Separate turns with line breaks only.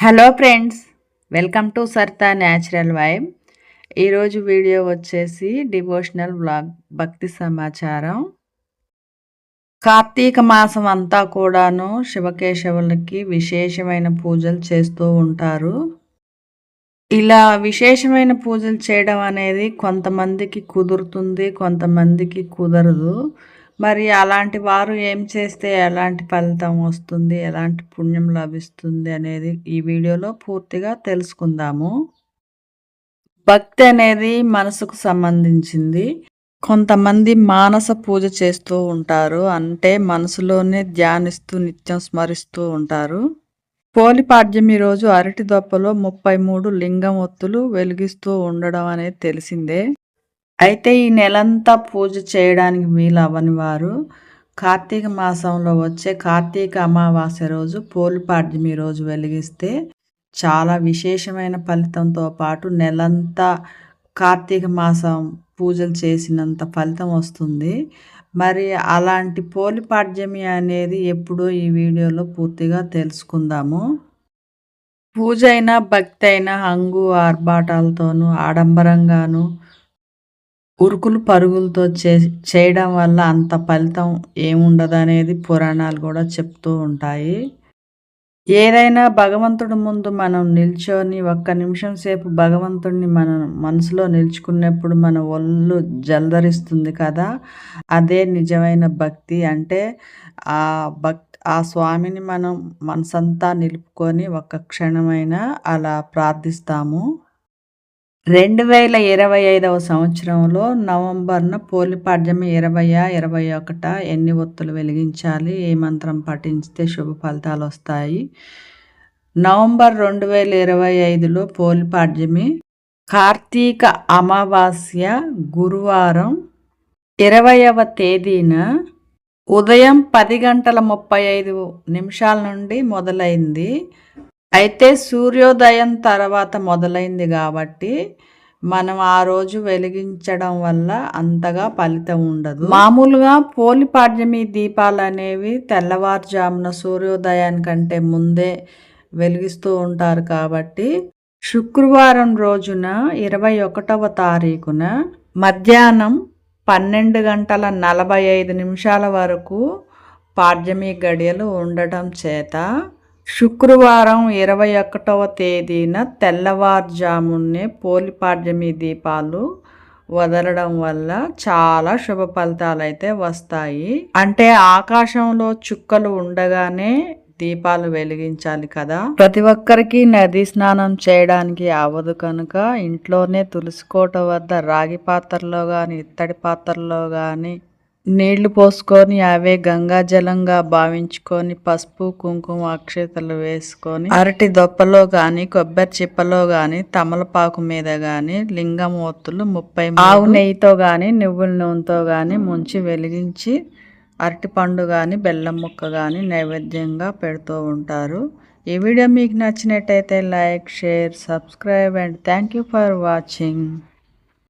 Hello friends welcome to సర్తా natural vibe ఈరోజు video వచ్చేసి డివోషనల్ బ్లాగ్ భక్తి సమాచారం. కార్తీక మాసం అంతా కూడాను శివకేశవులకి విశేషమైన పూజలు చేస్తూ ఉంటారు. ఇలా విశేషమైన పూజలు చేయడం అనేది కొంతమందికి కుదురుతుంది కొంతమందికి కుదరదు. మరి అలాంటి వారు ఏం చేస్తే ఎలాంటి ఫలితం వస్తుంది ఎలాంటి పుణ్యం లభిస్తుంది అనేది ఈ వీడియోలో పూర్తిగా తెలుసుకుందాము. భక్తి అనేది మనసుకు సంబంధించింది. కొంతమంది మానస పూజ చేస్తూ ఉంటారు అంటే మనసులోనే ధ్యానిస్తూ నిత్యం స్మరిస్తూ ఉంటారు. పోలిపాడ్యమి రోజు అరటి దొప్పలో ముప్పై మూడు లింగం ఒత్తులు వెలిగిస్తూ ఉండడం అనేది తెలిసిందే. అయితే ఈ నెలంతా పూజ చేయడానికి వీలు అవ్వని వారు కార్తీక మాసంలో వచ్చే కార్తీక అమావాస్య రోజు పోలిపాడ్యమి రోజు వెలిగిస్తే చాలా విశేషమైన ఫలితంతో పాటు నెలంతా కార్తీక మాసం పూజలు చేసినంత ఫలితం వస్తుంది. మరి అలాంటి పోలిపాడ్యమి అనేది ఎప్పుడో ఈ వీడియోలో పూర్తిగా తెలుసుకుందాము. పూజ అయినా భక్తి అయినా హంగు ఆర్భాటాలతోనూ ఆడంబరంగాను ఉరుకులు పరుగులతో చే చేయడం వల్ల అంత ఫలితం ఏముండదు అనేది పురాణాలు కూడా చెప్తూ ఉంటాయి. ఏదైనా భగవంతుడి ముందు మనం నిల్చొని ఒక్క నిమిషం సేపు భగవంతుడిని మన మనసులో నిల్చుకున్నప్పుడు మన ఒళ్ళు జలధరిస్తుంది కదా. అదే నిజమైన భక్తి అంటే ఆ భక్తి ఆ స్వామిని మనం మనసంతా నిలుపుకొని ఒక్క క్షణమైనా అలా ప్రార్థిస్తాము. రెండు వేల ఇరవై ఐదవ సంవత్సరంలో నవంబర్న పోలిపాడ్యమి ఇరవై ఇరవై ఒకట ఎన్ని ఒత్తులు వెలిగించాలి ఏ మంత్రం పఠించితే శుభ ఫలితాలు వస్తాయి? నవంబర్ రెండు వేల ఇరవై ఐదులో పోలిపాడ్యమి కార్తీక అమావాస్య గురువారం ఇరవయవ తేదీన ఉదయం పది గంటల ముప్పై ఐదు నిమిషాల నుండి మొదలైంది. అయితే సూర్యోదయం తర్వాత మొదలైంది కాబట్టి మనం ఆ రోజు వెలిగించడం వల్ల అంతగా ఫలితం ఉండదు. మామూలుగా పోలిపాడ్యమి దీపాలు అనేవి తెల్లవారుజామున సూర్యోదయానికంటే ముందే వెలిగిస్తూ ఉంటారు కాబట్టి శుక్రవారం రోజున ఇరవై ఒకటవ తారీఖున మధ్యాహ్నం పన్నెండు గంటల నలభై ఐదు నిమిషాల వరకు పాడ్యమి గడియలు ఉండటం చేత శుక్రవారం ఇరవై ఒకటవ తేదీన తెల్లవారుజామునే పోలిపాడ్యమి దీపాలు వదలడం వల్ల చాలా శుభ ఫలితాలు అయితే వస్తాయి. అంటే ఆకాశంలో చుక్కలు ఉండగానే దీపాలు వెలిగించాలి కదా. ప్రతి ఒక్కరికి నది స్నానం చేయడానికి అవ్వదు కనుక ఇంట్లోనే తులసికోట వద్ద రాగి పాత్రలో కానీ ఇత్తడి పాత్రలో కానీ నీళ్ళు పోసుకొని అవే గంగా జలంగా భావించుకొని పసుపు కుంకుమ అక్షతలు వేసుకొని అరటి దొప్పలో గాని కొబ్బరి చిప్పలో గాని తమలపాకు మీద గాని లింగం ఒత్తులు ముప్పై ఆవు నెయ్యితో గాని నువ్వుల నూనెతో గాని ముంచి వెలిగించి అరటి పండు గాని బెల్లం ముక్క గాని నైవేద్యంగా పెడుతూ ఉంటారు. ఈ వీడియో మీకు నచ్చినట్టయితే like share subscribe and thank you for watching.